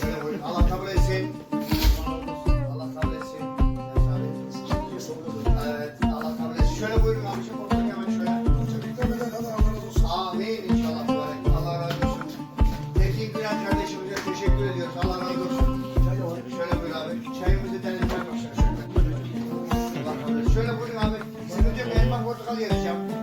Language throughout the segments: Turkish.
Şöyle. Allah kabul etsin. Allah kabul etsin. Allah kabul etsin. Şöyle buyurun şu fotoğrafı hemen şöyle. Amin inşallah. Allah razı olsun. Tekin Gülen kardeşimize teşekkür ediyoruz. Allah razı olsun. Şöyle buyur abi. Çayımızı kabul etsin. Şöyle buyurun abi. Sizin önce bir elma portakal vereceğim.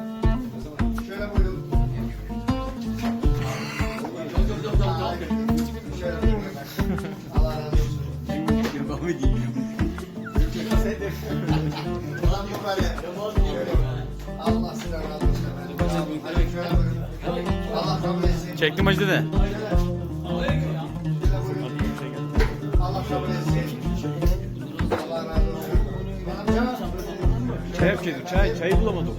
Ulan yukarı. Şöyle. Allah size razı olsun. Allah kabul etsin. Çektim acıdı de. Allah kabul etsin. Allah razı olsun. Çay yapacaktık çay. Çayı bulamadım.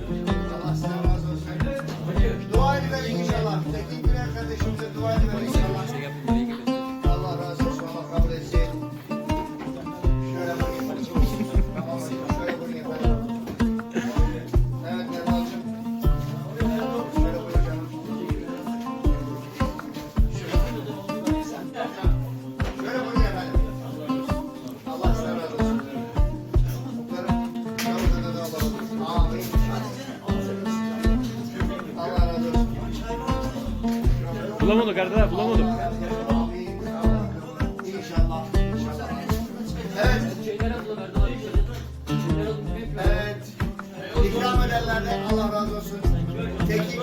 bulamadık Erdal bulamadık. Evet. İkram ederler de Allah razı olsun. Tekin